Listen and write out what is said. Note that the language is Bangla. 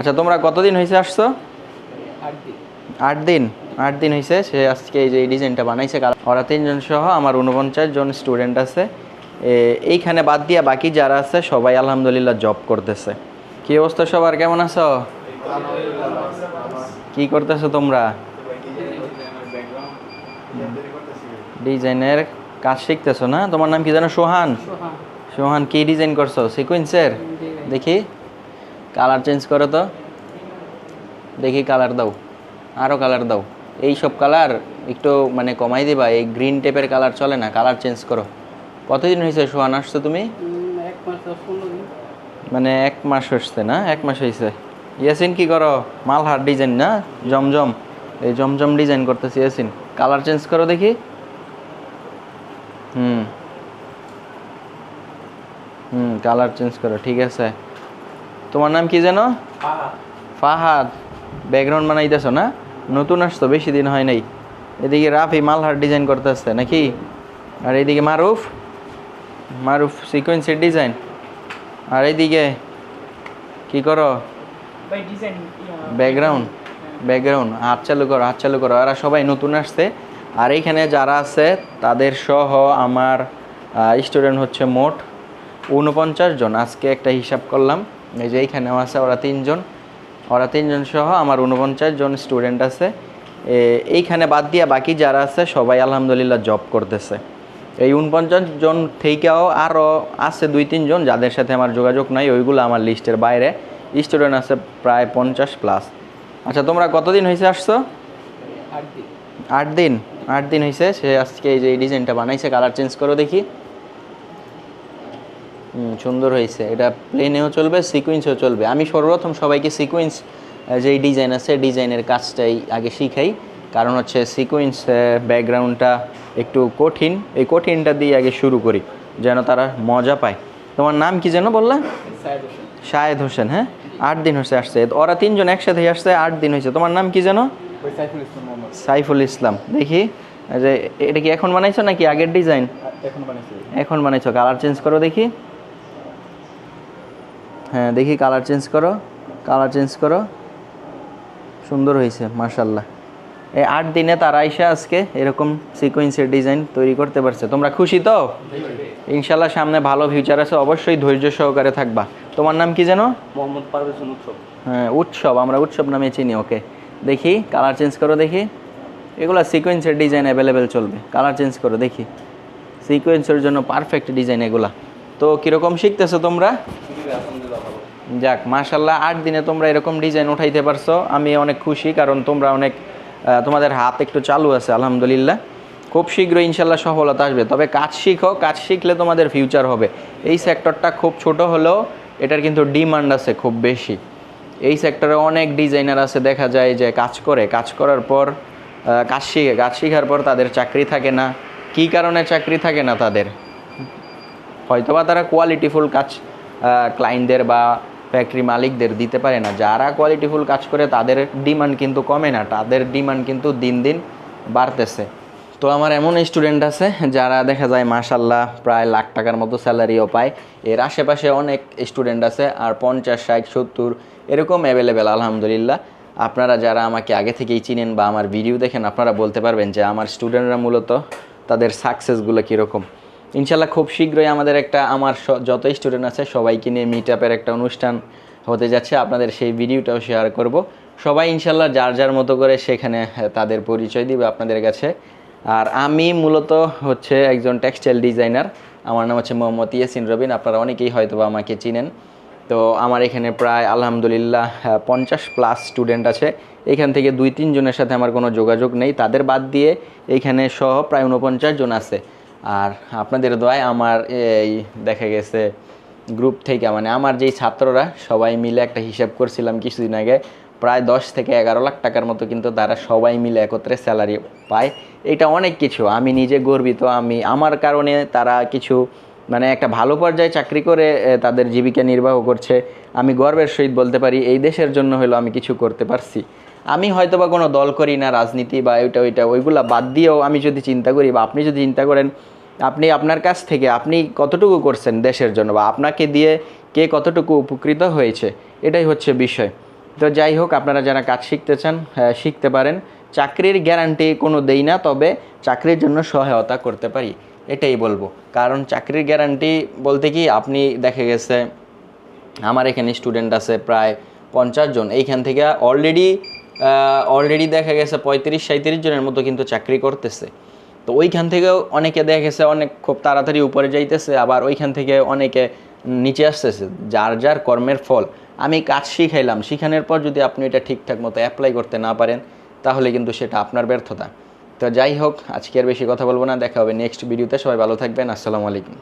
আচ্ছা তোমরা কতদিন হয়েছে আসছো? আট দিন। আট দিন? হয়েছে সে আজকে এই যে এই ডিজাইনটা বানাইছে ওরা তিনজন সহ আমার উনপঞ্চাশ জন স্টুডেন্ট আছে। এইখানে বাদ দিয়ে বাকি যারা আছে সবাই আলহামদুলিল্লাহ জব করতেছে। কি অবস্থা সবার? কেমন আছো? কি করতেছো তোমরা? ডিজাইনের কাজ শিখতেছো না? তোমার নাম কি জানো সোহান? সোহান। সোহান কি ডিজাইন করছ? সিকুয়েন্সের? দেখি। কালার চেঞ্জ করো তো। দেখি কালার দাও। আরও কালার দাও। এই সব কালার একটু মানে কমাই দিবা। এই গ্রিন টেপের কালার চলে না। কালার চেঞ্জ করো। কতদিন হয়েছে সোহান আসছো তুমি? মানে এক মাস হচ্ছে না? এক মাস হয়েছে। ইয়াসিন কি করো? মালহার ডিজাইন না? জমজম। এই জমজম ডিজাইন করতেছি ইয়াসিন। কালার চেঞ্জ করো দেখি। হুম। হুম কালার চেঞ্জ করো। ঠিক আছে। তোমার নাম কি যেন? ফাহাদ। ব্যাকগ্রাউন্ড বানাইতেছো না? নতুন আসতো বেশি দিন হয় নাই। এদিকে রাফি মালহার ডিজাইন করতে করতেছে নাকি? আর এইদিকে মারুফ? মারুফ সিকোয়েন্সের ডিজাইন আর এইদিকে কি করো? ব্যাকগ্রাউন্ড ব্যাকগ্রাউন্ড হাত চালু করো হাত চালু করো। এরা সবাই নতুন আসছে। আর এইখানে যারা আছে তাদের সহ আমার স্টুডেন্ট হচ্ছে মোট উনপঞ্চাশ জন। আজকে একটা হিসাব করলাম। এই যে এইখানেও আছে ওরা তিনজন। ওরা তিনজন সহ আমার উনপঞ্চাশ জন স্টুডেন্ট আছে। এইখানে বাদ দিয়ে বাকি যারা আছে সবাই আলহামদুলিল্লাহ জব করতেছে। এই উনপঞ্চাশ জন থেকেও আরও আছে দুই তিনজন যাদের সাথে আমার যোগাযোগ নাই ওইগুলো আমার লিস্টের বাইরে। স্টুডেন্ট আছে প্রায় পঞ্চাশ প্লাস আচ্ছা তোমরা কতদিন হয়েছে আসছো? আট দিন। আট দিন। আট দিন হয়েছে সে আজকে এই যে এই ডিজাইনটা বানাইছে কালার চেঞ্জ করো দেখি। সুন্দর হয়েছে। এটা প্লেনেও চলবে সিকুয়েন্সও চলবে। আমি সর্বপ্রথম সবাইকে সিকুয়েন্স যেই ডিজাইন আছে ডিজাইনের কাজটাই আগে শিখাই। কারণ হচ্ছে সিকুয়েন্স ব্যাকগ্রাউন্ডটা একটু কঠিন। এই কঠিনটা দিয়ে আগে শুরু করি যেন তারা মজা পায়। তোমার নাম কি যেন বললা? শাহেদ হোসেন। হ্যাঁ? আট দিন হয়েছে আসছে। ওরা তিনজন একসাথে আসছে আট দিন হয়েছে। তোমার নাম কি যেন? সাইফুল ইসলাম দেখি যে এটা কি এখন বানাইছো নাকি আগের ডিজাইন এখন বানাইছো। কালার চেঞ্জ করো দেখি। হ্যাঁ দেখি কালার চেঞ্জ করো কালার চেঞ্জ করো। সুন্দর হয়েছে মার্শাল্লাহ এই আট দিনে তারা আইসা আজকে এরকম সিকোয়েন্সের ডিজাইন তৈরি করতে পারছে। তোমরা খুশি তো? ইনশাল্লাহ সামনে ভালো ফিউচার আছে অবশ্যই ধৈর্য সহকারে থাকবা। তোমার নাম কি যেন? মোহাম্মদ পারভেজ উৎসব। হ্যাঁ উৎসব আমরা উৎসব নামে চিনি ওকে। দেখি কালার চেঞ্জ করো দেখি। এগুলো সিকোয়েন্সের ডিজাইন অ্যাভেলেবেল চলবে। কালার চেঞ্জ করো দেখি। সিকোয়েন্সের জন্য পারফেক্ট ডিজাইন এগুলা। তো কীরকম শিখতেছো তোমরা? যাক মাশাল্লাহ আট দিনে তোমরা এরকম ডিজাইন উঠাইতে পারছ। আমি অনেক খুশি কারণ তোমরা অনেক তোমাদের হাত একটু চালু আছে, আলহামদুলিল্লাহ। খুব শীঘ্রই ইনশাল্লাহ সফলতা আসবে। তবে কাজ শিখো, কাজ শিখলে তোমাদের ফিউচার হবে। এই সেক্টরটা খুব ছোট হলেও এটার কিন্তু ডিমান্ড আছে খুব বেশি। এই সেক্টরে অনেক ডিজাইনার আছে, দেখা যায় যে কাজ করে। কাজ করার পর কাজ শিখে, কাজ শেখার পর তাদের চাকরি থাকে না। কী কারণে চাকরি থাকে না তাদের? হয়তোবা তারা কোয়ালিটিফুল কাজ ক্লায়েন্টদের বা ফ্যাক্টরি মালিকদের দিতে পারে না। যারা কোয়ালিটিফুল কাজ করে, তাদের ডিমান্ড কিন্তু কমে না, তাদের ডিমান্ড কিন্তু দিন দিন বাড়তেছে। তো আমার এমন স্টুডেন্ট আছে, যারা দেখা যায় মাসাল্লাহ প্রায় লাখ টাকার মতো স্যালারিও পায়। এর আশেপাশে অনেক স্টুডেন্ট আছে, আর পঞ্চাশ, ষাট, সত্তর, এরকম অ্যাভেলেবেল আলহামদুলিল্লাহ। আপনারা যারা আমাকে আগে থেকেই চিনেন বা আমার ভিডিও দেখেন, আপনারা বলতে পারবেন যে আমার স্টুডেন্টরা মূলত তাদের সাকসেসগুলো কীরকম। ইনশাল্লাহ খুব শীঘ্রই আমাদের একটা আমার যত স্টুডেন্ট আছে সবাইকে নিয়ে মিট আপের একটা অনুষ্ঠান হতে যাচ্ছে। আপনাদের সেই ভিডিওটাও শেয়ার করব। সবাই ইনশাল্লাহ যার যার মতো করে সেখানে হ্যাঁ, তাদের পরিচয় দিবে আপনাদের কাছে। আর আমি মূলত হচ্ছে একজন টেক্সটাইল ডিজাইনার আমার নাম হচ্ছে মোহাম্মদ ইয়াসিন রবিন। আপনারা অনেকেই হয়তো আমাকে চিনেন। তো আমার এখানে প্রায় আলহামদুলিল্লাহ পঞ্চাশ প্লাস স্টুডেন্ট আছে। এখান থেকে দুই তিনজনের সাথে আমার কোনো যোগাযোগ নেই। তাদের বাদ দিয়ে এইখানে সহ প্রায় উনপঞ্চাশ জন আছে। আর আপনাদের দোয়ায় আমার এই দেখা গেছে গ্রুপ থেকে মানে আমার যেই ছাত্ররা সবাই মিলে একটা হিসাব করছিলাম কিছুদিন আগে, প্রায় দশ থেকে এগারো লাখ টাকার মতো কিন্তু তারা সবাই মিলে একত্রে স্যালারি পায়। এটা অনেক কিছু, আমি নিজে গর্বিত, আমি, আমার কারণে তারা কিছু মানে একটা ভালো পর্যায়ে চাকরি করে তাদের জীবিকা নির্বাহ করছে। আমি গর্বের সহিত বলতে পারি, এই দেশের জন্য হলো আমি কিছু করতে পারছি। আমি হয়তো বা কোনো দল করি না রাজনীতি বা ওইটা ওইটা ওইগুলা বাদ দিয়েও আমি যদি চিন্তা করি বা আপনি যদি চিন্তা করেন আপনি আপনার কাছ থেকে আপনি কতটুকু করছেন দেশের জন্য বা আপনাকে দিয়ে কে কতটুকু উপকৃত হয়েছে এটাই হচ্ছে বিষয়। তো যাই হোক আপনারা যারা কাজ শিখতে চান হ্যাঁ, শিখতে পারেন। চাকরির গ্যারান্টি কোনো দেই না তবে চাকরির জন্য সহায়তা করতে পারি এটাই বলব। কারণ চাকরির গ্যারান্টি বলতে কি আপনি দেখে গেছে আমার এখানে স্টুডেন্ট আছে প্রায় পঞ্চাশ জন এইখান থেকে অলরেডি অলরেডি দেখা গেছে পঁয়ত্রিশ সাঁত্রিশ জনের মতো কিন্তু চাকরি করতেছে। তো ওইখান থেকেও অনেকে দেখা গেছে অনেক খুব তাড়াতাড়ি উপরে যাইতেছে, আবার ওইখান থেকে অনেকে নিচে আসতেছে, যার যার কর্মের ফল। আমি কাজ শিখাইলাম, শিখানোর পর যদি আপনি এটা ঠিকঠাক মতো অ্যাপ্লাই করতে না পারেন, তাহলে কিন্তু সেটা আপনার ব্যর্থতা। তো যাই হোক, আজকে আর বেশি কথা বলব না, দেখা হবে নেক্সট ভিডিওতে সবাই ভালো থাকবেন, আসসালামু আলাইকুম।